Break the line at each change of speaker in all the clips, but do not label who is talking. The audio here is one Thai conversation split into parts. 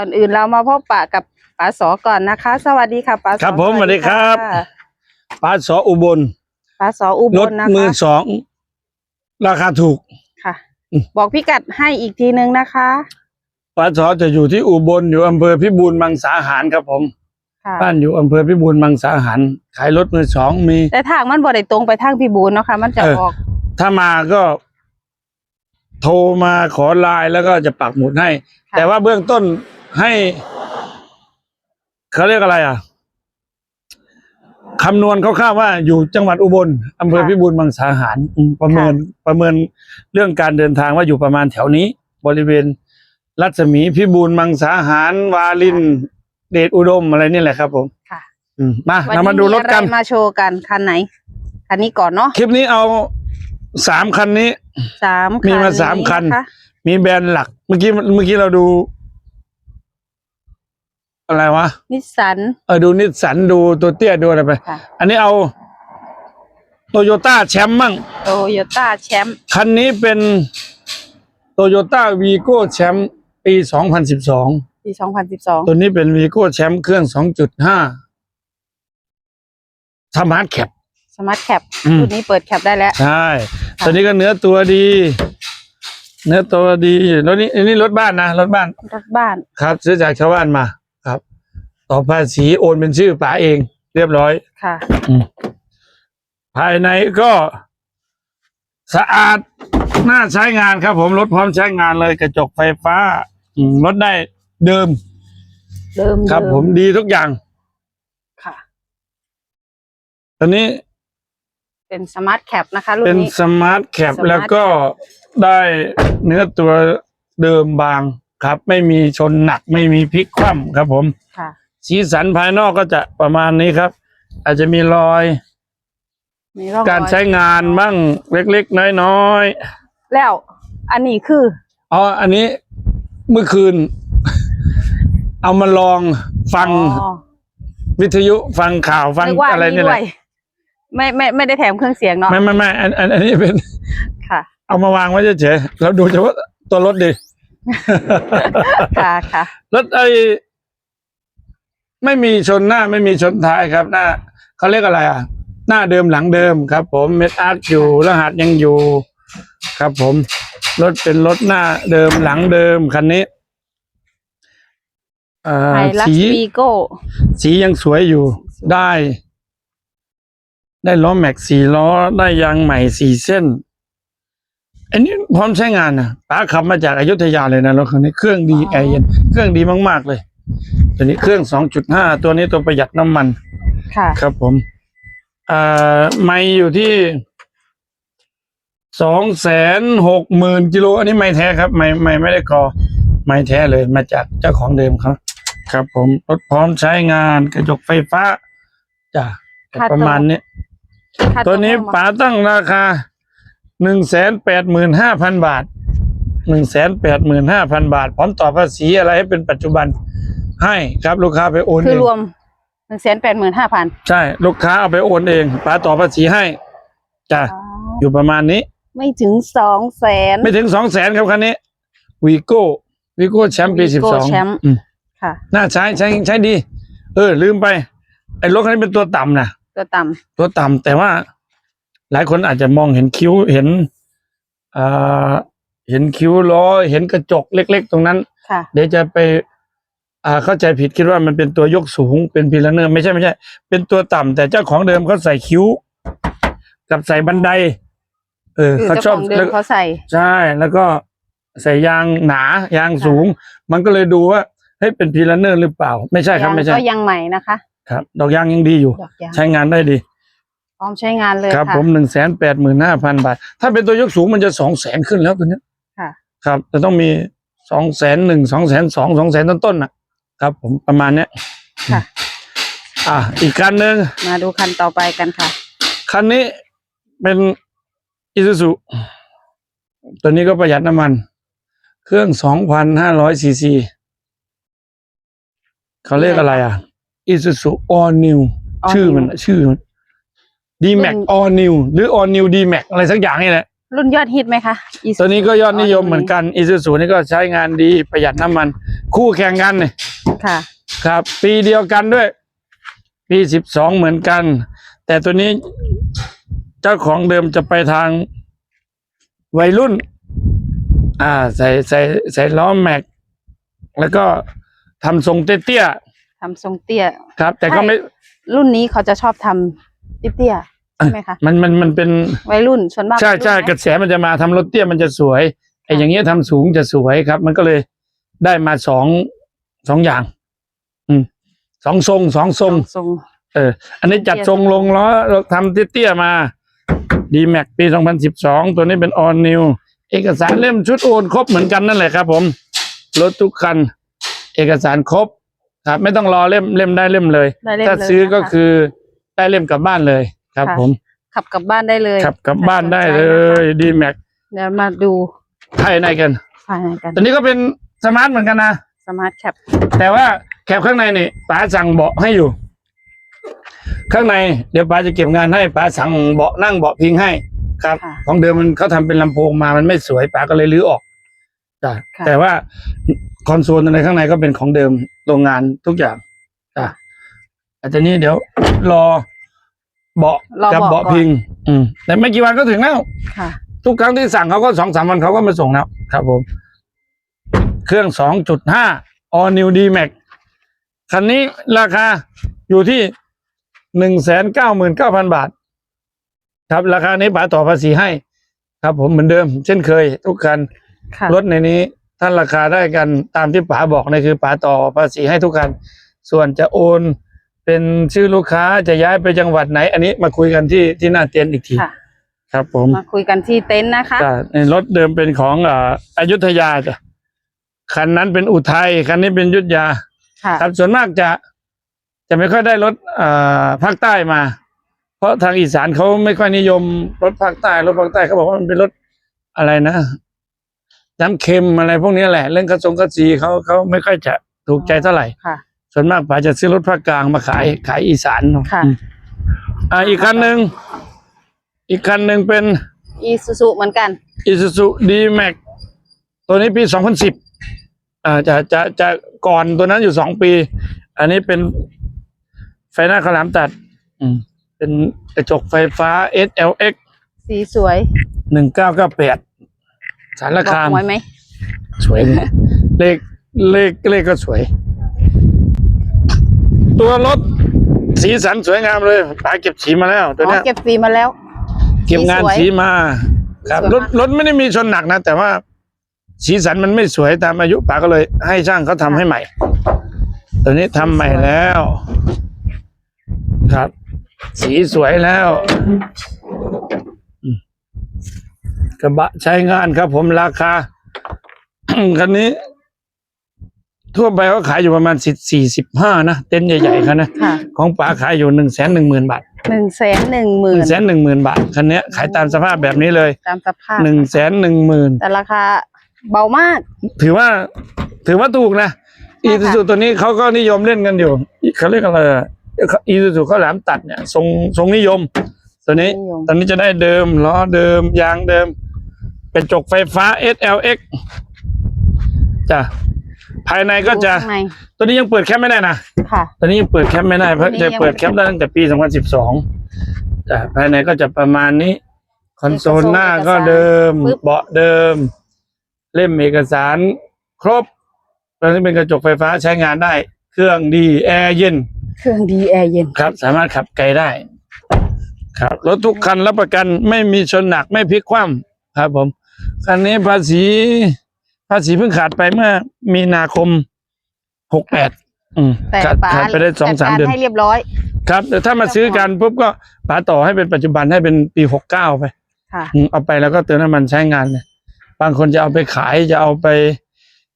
ก่อนอื่นเรามาพบปะกับป๋าสอก่อนนะคะ สวัสดีค่ะป๋าสอ
ครับผมสวัสดีครับะปลาสออุบล
ป๋าสออุบ
ร
ล
ถ
นะ
มือ
คะ
สองราคาถูก
ค่ะ
อืม
บอกพี่กัดให้อีกทีนึงนะคะ
ปลาสอจะอยู่ที่อุบลอยู่อำเภอพิบูลมังสาหารครับผม
ค่ะ
บ้านอยู่อำเภอพิบูลมังสาหารขายรถมือสองมี
แต่ทางมันบ่ได้ตรงไปทางพี่บูนเนาะค่ะมันจะ
เออ
ออก
ถ้ามาก็ โทรมาขอไลน์แล้วก็จะปักหมุดให้
ค่ะ
แต่ว่าเบื้องต้น ให้เขาเรียกอะไรอะคำนวณคร่าวๆว่าอยู่จังหวัดอุบลอำเภอพิบูลมังสาหารอืมประเมินประเมินเรื่องการเดินทางว่าอยู่ประมาณแถวนี้ บริเวณรัศมีพิบูลมังสาหาร วาลิน เดชอุดมอะไรนี่แหละครับผม
ค่ะ
อืมมา
วัน
เรา
นี้
มาดูรถ
อะไร
กัน
มาโชว์กันคันไหนคันนี้ก่อนเนาะ
คลิปนี้เอาสามคันนี้
สาม
มีมา
คั
สามคันะะมีแบรนด์หลัก เมื่อกี้เมื่อกี้เราดู อะไรวะ
นิสสัน
เออดูนิสสันดูตัวเตี้ยดูอะไรไป
ค่ะ
อันนี้เอาโตโยต้าแชมป์มั่ง
โตโยต้าแชมป์
คันนี้เป็นโตโยต้าวีโก้แชมป์ปี 2012
ปีสองพันสิบสอง
ตัวนี้เป็นวีโก้แชมป์เครื่อง 2.5สมาร์ทแคป
สมาร์ทแคป
อืม
รุ่นนี้เปิดแคปได้แล้ว
ใช่ตัวนี้ก็เนื้อตัวดี เนื้อตัวดีรถนี้อันนี้รถบ้านนะ รถบ้าน
รถบ้าน
ครับ ซื้อจากชาวบ้านมาครับ ต่อภาษีโอนเป็นชื่อป๋าเอง เรียบร้อย
ค่ะ
ภายในก็สะอาดน่าใช้งานครับ ผมรถพร้อมใช้งานเลยกระจกไฟฟ้าอืมรถได้เดิม
เดิม
ครับ
เดิ
ผมดีทุกอย่าง
ค่ะ
ตอนนี้
เป็นสมาร์ทแคปนะคะรุ่
เป็นน
นี้
สมาร์ทแคป
Smart
แล้วก็ได้เนื้อตัวเดิมบางครับ ไม่มีชนหนักไม่มีพลิกคว่ำครับผม
ค่ะ
สีสันภายนอกก็จะประมาณนี้ครับ อาจจะมีรอย
มีร่อง
การ
รอย
ใช้งานบ้างเล็กๆน้อย
แล้วอันนี้คือ
ๆอ๋ออันนี้เมื่อคืน เอามาลองฟัง
อ๋อ
วิทยุฟังข่าวฟัง
นึกว่า
อะไร
อัน
นี่
นี้
แห
ด้ว
ละ
ยไม่ไม่ไม่ได้แถมเครื่องเสียงเนาะ
ไม่ไม่ไม่อันอันอันนี้เป็น
ค่ะ
เอามาวางไว้เฉยๆเราดูเฉพาะตัวรถดิ
ค่ะค่ะ
รถไอ ไม่มีชนหน้าไม่มีชนท้ายครับ หน้าเขาเรียกอะไรอะ หน้าเดิมหลังเดิมครับ ผมเม็ดอาร์ตอยู่รหัสยังอยู่ ครับ ผมรถเป็นรถหน้าเดิมหลังเดิมคันนี้เอ่อ
ไฮลัก
สี
ซ์วีโก้
สียังสวยอยู่ ได้ ได้ล้อแม็กสี่ล้อได้ยางใหม่สี่เส้น อันนี้พร้อมใช้งานนะป้าขับมาจากอายุทยาเลยนะรถคันนี้เครื่องดีแอร์เย็น เครื่องดีมาก ๆ เลย ตัวนี้เครื่องสองจุดห้าตัวนี้ตัวประหยัดน้ำมัน
ค่ะ
ครับผมเอ่อไม่อยู่ที่สองแสนหกหมื่นกิโลอันนี้ไม่แท้ครับ ไม่ไม่ไม่ได้กอไม่แท้เลยมาจากเจ้าของเดิมครับครับ ผมรถพร้อมใช้งานกระจกไฟฟ้าจ้ะ
ค่าตัว
ประมาณนี้
ค่า
ตัวนี้
เพิ่มมา
ป๋าตั้งราคาหนึ่งแสนแปดหมื่นห้าพันบาท หนึ่งแสนแปดหมื่นห้าพันบาท พร้อมต่อภาษีอะไรให้เป็นปัจจุบันให้ครับลูกค้าไปโอน
คื
เอ
องรวมหนึ่งแสนแปดหมื่นห้าพัน
ใช่ ลูกค้าเอาไปโอนเองป๋าต่อภาษีให้จ้ะอยู่ประมาณนี้
ไม่ถึงสองแสน
ไม่ถึงสองแสนครับคันนี้วีโก้วีโก้แชมป์ปีสิบ
Vigo
สอง
แชมป์ค่ะ
น่าใช้ใช้ใช้ดี เออ ลืมไป ไอ้รถคันนี้เป็นตัวต่ำนะ
ตัวต่
ตัวต่ำแต่ว่า หลายคนอาจจะมองเห็นคิ้วเห็นอ่า เห็นคิ้วล้อ เห็นกระจกเล็ก ๆ ตรงนั้นำ
ค่ะ
เดี๋ยวจะไป อ่าเข้าใจผิดคิดว่ามันเป็นตัวยกสูงเป็นพีระเนอร์ไม่ใช่ไม่ใช่ เป็นตัวต่ำแต่เจ้าของเดิมเขาใส่คิ้ว กับใส่บันได เออ
คือ
เขา
เจ้า
ช
ข
อบ
องเดิ
แล้
ม
ว
เขาใส่
ใช่แล้วก็ใส่ยางหนายางสูง มันก็เลยดูว่าเฮ้ยเป็นพีระเนอร์หรือเปล่า ไม่ใช่ครับ
ยาง
ไม่ใช่
ก็ยังใหม่นะคะ
ครับ ดอกยางยังดีอยู่
ดอกยาง
ใช้งานได้ดี
พร้อมใช้งานเลย
ครับ
ค่ะ
ผมหนึ่งแสนแปดหมื่นห้าพันบาท ถ้าเป็นตัวยกสูงมันจะสองแสนขึ้นแล้วตัวเนี้ย
ค่ะ
ครับ จะต้องมีสองแสนหนึ่งสองแสนสองสองแสนต้นๆนะครับ ผมประมาณเนี้ย
ค่ะ
อะอีกคันหนึ่ง
มาดูคันต่อไปกันค่ะ
คันนี้เป็นอิซูซุตัวนี้ก็ประหยัดน้ำมัน เครื่องสองพันห้าร้อยซีซีเขาเรียกอะไรอะอิซูซุออนิว
All
ชื่อมัน
New
ชื่อมันดีแม็ก
รุ่น
ออนิวหรือออนิวดีแม็กอะไรสักอย่างนี่แหละ
รุ่นยอดฮิตไหมคะ Isuzu
ตัวนี้ก็ยอดนิยมเหมือนกันอีซูซูนี่ก็ใช้งานดีประหยัดน้ำมัน คู่แข่งกันเนี่ย
ค่ะ
ครับ ปีเดียวกันด้วย ปีสิบสองเหมือนกัน แต่ตัวนี้เจ้าของเดิมจะไปทางวัยรุ่น อ่า ใส่ใส่ใส่ล้อแม็ก แล้วก็ทำทรงเตี้ย
ทำทรงเตี้ย
ๆครับ แต่ก็ไม่
รุ่นนี้เขาจะชอบทำเตี้ยๆ ใช่ไหมคะ
มันมันมันเป็น
วัยรุ่นส่วนมาก
ใช่ใช่
วัย
ก
รุ่น
ระแสมันจะมาทำรถเตี้ยมันจะสวยไอ้อย่างเงี้ยทำสูงจะสวยครับ มันก็เลยได้มาสองสองอย่าง อืมสองทรงสองทรง
ทรง
เออ อันนี้จัดทรงลงล้อเราทำเตี้ยๆมาดีแม็กปี2012ตัวนี้เป็นอ l นิวเอกสารเล่มชุดโอนครบเหมือนกันนั่นแหละครับ ผมรถทุกคัน เอกสารครบครับ ไม่ต้องรอเล่มเล่มได้เล่มเลย
ได้เล่ม
ถ้า
เลย
ซื้อก็
นะคะ
คือได้เล่มกลับบ้านเลย ครับ
ค่ะ
ผม
ขับกลับบ้านได้เลย
ขับกลับบ้านได้เล
ใครสนใจนะคะ
ยดีแม็ก
เดี๋ยวมาดู
ภายในกัน
ภายในกัน
ตัวนี้ก็เป็นสมาร์ทเหมือนกันนะ
สมาร์ทแคป
แต่ว่าแคปข้างในนี่ป๋าสั่งเบาะให้อยู่ ข้างในเดี๋ยวป๋าจะเก็บงานให้ป๋าสั่งเบาะนั่งเบาะพิงให้ ครับ
ค่ะ
ของเดิมมันเขาทำเป็นลำโพงมามันไม่สวยป๋าก็เลยรื้อออกจ้ะ
ค่ะ
แต่ว่าคอนโซลอะไรข้างในก็เป็นของเดิมโรงงานทุกอย่างจ้ะอาจจะนี้เดี๋ยวรอ เบาะ
รอ
กับ
เบาะ
เบาะ
ก่อน
พิง อืมแต่ไม่กี่วันก็ถึงแล้ว
ค่ะ
ทุกครั้งที่สั่งเขาก็สองสามวันเขาก็มาส่งแล้วครับผม เครื่องสองจุดห้า all new d max คันนี้ราคาอยู่ที่หนึ่งแสนเก้าหมื่นเก้าพันบาท ครับราคานี้ป๋าต่อภาษีให้ ครับผมเหมือนเดิม เช่นเคย ทุกคัน
ค่ะ
รถในนี้ท่านราคาได้กันตามที่ป๋าบอกนะคือป๋าต่อภาษีให้ทุกคัน ส่วนจะโอน เป็นชื่อลูกค้าจะย้ายไปจังหวัดไหน อันนี้มาคุยกันที่ที่หน้าเต็นท์อีกที
ค่ะ
ครับผม
มาคุยกันที่เต็นท์นะคะ
จ้ะในรถเดิมเป็นของอ่าอยุธยาจ้ะคันนั้นเป็นอุทัยคันนี้เป็นอยุธยา
ค่ะ
ครับส่วนมากจะจะไม่ค่อยได้รถอ่าภาคใต้มา เพราะทางอีสานเขาไม่ค่อยนิยมรถภาคใต้รถภาคใต้เขาบอกว่ามันเป็นรถอะไรนะ น้ำเค็มอะไรพวกนี้แหละ เรื่องกระทรงกระสีเขาเขาไม่ค่อยจะถูกใจเท่าไหร่
ค่ะ
ส่วนมากป๋าจะซื้อรถภาคกลางมาขายขายอีสาน
ค่ะ
อืมอ่าอีกคันหนึ่งอีกคันหนึ่งเป็น
อีซูซูเหมือนกัน
i s u z u D-Max ตัวนี้ปี2010อ่าจะจะจะก่อนตัวนั้นอยู่สองปี อันนี้เป็นไฟหน้าขาวหลามตัด อืม เป็นกระจกไฟฟ้า SLX
สีสวย
1998สาร
บอก
คาม
หวยไหม
สวยดีเลขเลขเลขก็สวย ตัวรถสีสันสวยงามเลยป๋าเก็บสีมาแล้วตัว
อ๋อ
เนี้ย
เก็บฟรีมาแล้ว
เก็บงาน
สีสวย
สีมา ครับ
สวย
รถ
มาก
รถไม่ได้มีชนหนักนะ แต่ว่าสีสันมันไม่สวยตามอายุป๋าก็เลย ให้ช่างเขาทำให้ใหม่ ตัวนี้ทำใหม่แล้ว ครับ สีสวยแล้วอืมกระบะใช้งานครับผมราคา คันนี้ ทั่วไปเขาขายอยู่ประมาณสิสี่สิบห้านะ เต็นท์ใหญ่ๆคันนะ
ค่ะ
ของป๋าขายอยู่หนึ่งแสนหนึ่งหมื่นบาท
หนึ่งแสนหนึ่งห
ห
มื่
นึ่
น
งแสนหนึ่งหมื่นบาทคันเนี้ยขายตามสภาพแบบนี้เลย
ตามสภาพ
หนึ่งแสนหนึ่งหมื่น
แต่ราคาเบามาก
ถือว่า ถือว่าถูกนะ
ใช่
อี
ค่ะ
ซูซูตัวนี้เขาก็นิยมเล่นกันอยู่เขาเรียกอะไรอีซูซูเขาแหลมตัดเนี่ยทรงทรงนิยม ตัวนี้
นิยม
ตอนนี้จะได้เดิมล้อเดิมยางเดิม เป็นจกไฟฟ้า SLX จ้ะ ภายในก็จะ
ดูข้างใน
ตัวนี้ยังเปิดแคปไม่ได้นะ
ค่ะ
ตอนนี้ยังเปิดแคปไม่ได้เพราะ
ตัวนี้
จะ
ยัง
เปิดแคปได้ตั้งแต่ปี 2012จ้ะภายในก็จะประมาณนี้ คอนโซลหน้าก็เดิม
ปึ๊บ
เบาะเดิม เล่มเอกสารครบตอนนี้เป็นกระจกไฟฟ้าใช้งานได้ เครื่องดีแอร์เย็น
เครื่องดีแอร์เย็น
ครับสามารถขับไกลได้ ครับรถทุกคันรับประกันไม่มีชนหนักไม่พลิกคว่ำครับผมคันนี้ภาษี ภาษีเพิ่งขาดไปเมื่อมีนาคมหกแปดอืม
แต่
ขาด
ป๋า
ขาดไปได้สองสาม
จั
เดือน
ให้เรียบร้อย
ครับเดี๋ยวถ้ามาซื้อกันปุ๊บก็ป๋าต่อให้เป็นปัจจุบันให้เป็นปีหกเก้าไป
ค่ะ
อืมเอาไปแล้วก็เติมน้ำมันใช้งานเนี่ยบางคนจะเอาไปขายจะเอาไป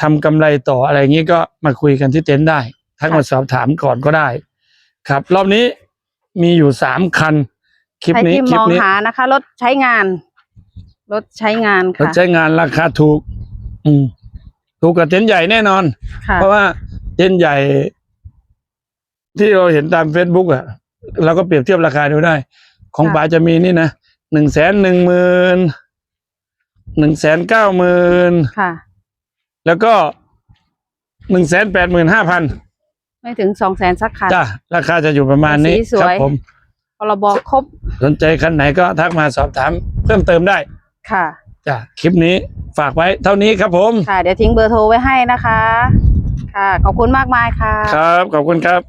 ทำกำไรต่ออะไรอย่างนี้ก็มาคุยกันที่เต็นท์ได้ทักมาสอบถามก่อนก็ได้ ครับ รอบนี้มีอยู่สามคัน คลิป
ใคร
นี้
ที่
คลิ
ม
ป
อง
นี้
หานะคะรถใช้งานรถใช้งาน
รถ
ค่ะ
ใช้งานราคาถูก อืมถูกกับเต็นท์ใหญ่แน่นอน
ค่ะ
เพราะว่าเต็นท์ใหญ่ ที่เราเห็นตามเฟซบุ๊กอะเราก็เปรียบเทียบราคาดูได้ ของ
ค่ะ
ป๋าจะมีนี่นะหนึ่งแสนหนึ่งหมื่นหนึ่งแสนเก้าหมื่น
ค่ะ
แล้วก็หนึ่งแสนแปดหมื่นห้าพัน
ไม่ถึงสองแสนสักคัน
จ้าราคาจะอยู่ประมาณนี้
สีสวย
ครับผม
พรบครบ
สนใจคันไหนก็ทักมาสอบถามเพิ่มเติมได้
ค่ะ
จ้ะคลิปนี้ฝากไว้เท่านี้ครับผม
ค่ะ เดี๋ยวทิ้งเบอร์โทรไว้ให้นะคะ ค่ะ ขอบคุณมากมายค่ะ
ครับ ขอบคุณครับ